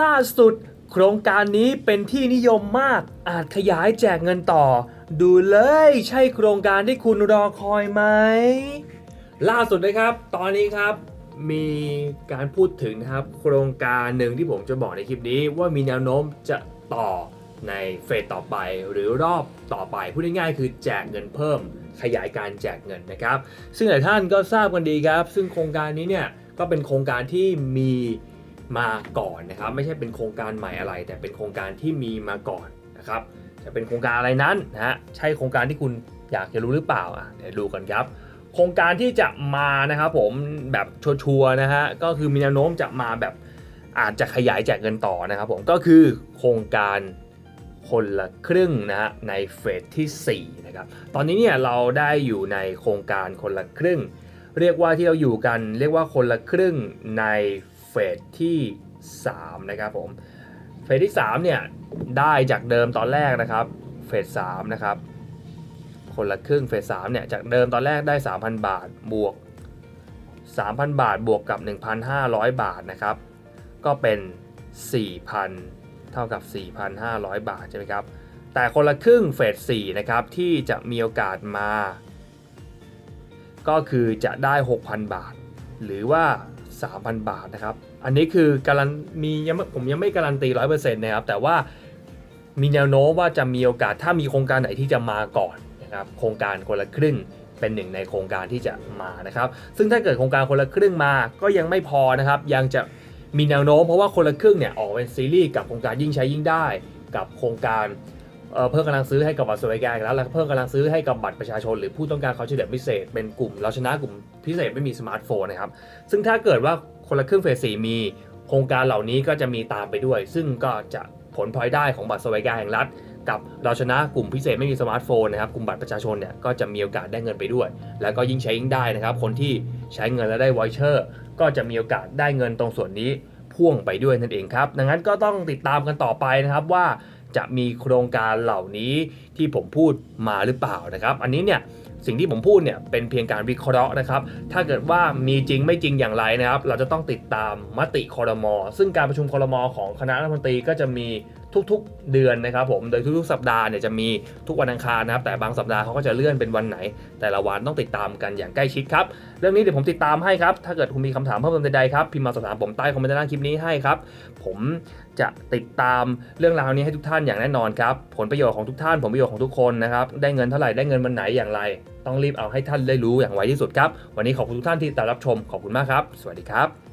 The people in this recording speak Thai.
ล่าสุด โครงการนี้เป็นที่นิยมมากอาจขยายแจกเงินต่อ ดูเลยใช่โครงการที่คุณรอคอยไหม ล่าสุดนะครับ ตอนนี้ครับมีการพูดถึงนะครับ โครงการหนึ่งที่ผมจะบอกในคลิปนี้ ว่ามีแนวโน้มจะต่อในเฟสต่อไปหรือรอบต่อไปพูดง่ายๆคือแจกเงินเพิ่ม ขยายการแจกเงินนะครับ ซึ่งหลายท่านก็ทราบกันดีครับ ซึ่งโครงการนี้เนี่ยก็เป็นโครงการที่มี มาก่อนนะครับ ไม่ใช่เป็นโครงการใหม่อะไร แต่เป็นโครงการที่มีมาก่อนนะครับ จะเป็นโครงการอะไรนั้นนะฮะใช่โครงการที่คุณอยากจะรู้หรือเปล่าอะเดี๋ยวดูกันครับ โครงการที่จะมานะครับผมแบบชัวร์นะฮะก็คือมีแนวโน้มจะมาแบบอาจจะขยายแจกเงินต่อนะครับผมก็คือโครงการคนละครึ่งนะฮะในเฟสที่4นะครับตอนนี้เนี่ยเราได้อยู่ในโครงการคนละครึ่ง เรียกว่าที่เราอยู่กัน เรียกว่าคนละครึ่งในเฟ เฟสที่ 3 นะครับผม เฟสที่ 3 เนี่ย ได้จากเดิมตอนแรกนะครับ เฟส3นะครับ คนละครึ่งเฟส3เนี่ย จากเดิมตอนแรกได้ 3,000 บาทบวก 3,000 บาทบวกกับ 1,500 บาทนะครับ ก็เป็น 4,000 เท่ากับ 4,500 บาทใช่ไหมครับ แต่คนละครึ่งเฟส4นะครับที่จะมีโอกาสมา ก็คือจะได้ 6,000 บาท หรือว่า 3,000 บาทนะครับ อันนี้คือการันมียังไม่ผมยังไม่การันตี 100%นะครับ แต่ว่ามีแนวโน้มว่าจะมีโอกาสถ้ามีโครงการไหนที่จะมาก่อนนะครับ โครงการคนละครึ่งเป็นหนึ่งในโครงการที่จะมานะครับ ซึ่งถ้าเกิดโครงการคนละครึ่งมาก็ยังไม่พอนะครับ ยังจะมีแนวโน้มเพราะว่าคนละครึ่งเนี่ยออกเป็นซีรีส์กับโครงการยิ่งใช้ยิ่งได้ กับโครงการ เพิ่มกำลังซื้อให้กับบัตรสวัสดิการแล้วแล้วเพิ่มกำลังซื้อให้กับบัตรประชาชน หรือผู้ต้องการความช่วยเหลือพิเศษ เป็นกลุ่มเราชนะกลุ่มพิเศษไม่มีสมาร์ทโฟนนะครับซึ่งถ้าเกิดว่าคนละครึ่งเฟสสี่มีโครงการเหล่านี้ก็จะมีตามไปด้วย ซึ่งก็จะผลพลอยได้ของบัตรสวัสดิการแห่งรัฐ กับเราชนะกลุ่มพิเศษไม่มีสมาร์ทโฟนนะครับกลุ่มบัตรประชาชนเนี่ยก็จะมีโอกาสได้เงินไปด้วย แล้วก็ยิ่งใช้ยิ่งได้นะครับ คนที่ใช้เงินแล้วได้วอยเชอร์ก็จะมีโอกาสได้เงินตรงส่วนนี้พ่วงไปด้วยนั่นเองครับดังนั้นก็ต้องติดตามกันต่อไปนะครับว่า จะมีโครงการเหล่านี้ที่ผมพูดมาหรือเปล่านะครับ อันนี้เนี่ยสิ่งที่ผมพูดเนี่ยเป็นเพียงการวิเคราะห์นะครับ ถ้าเกิดว่ามีจริงไม่จริงอย่างไรนะครับ เราจะต้องติดตามมติคอรมอซึ่งการประชุมคอรมอของคณะรัฐมนตรีก็จะมี ทุกๆ เดือนนะครับผม โดยทุกๆ สัปดาห์เนี่ยจะมีทุกวันอังคารนะครับ แต่บางสัปดาห์เขาก็จะเลื่อนเป็นวันไหน แต่ละวันต้องติดตามกันอย่างใกล้ชิดครับ เรื่องนี้เดี๋ยวผมติดตามให้ครับ ถ้าเกิดคุณมีคำถามเพิ่มเติมใดๆครับ พิมพ์มาสอบถามผมใต้คอมเมนต์ด้านคลิปนี้ให้ครับ ผมจะติดตามเรื่องราวนี้ให้ทุกท่านอย่างแน่นอนครับ ผลประโยชน์ของทุกท่าน ผลประโยชน์ของทุกคนนะครับ ได้เงินเท่าไหร่ ได้เงินวันไหนอย่างไร ต้องรีบเอาให้ท่านได้รู้อย่างไวที่สุดครับ วันนี้ขอบคุณทุกท่านที่ติดตามรับชม ขอบคุณมากครับ สวัสดีครับ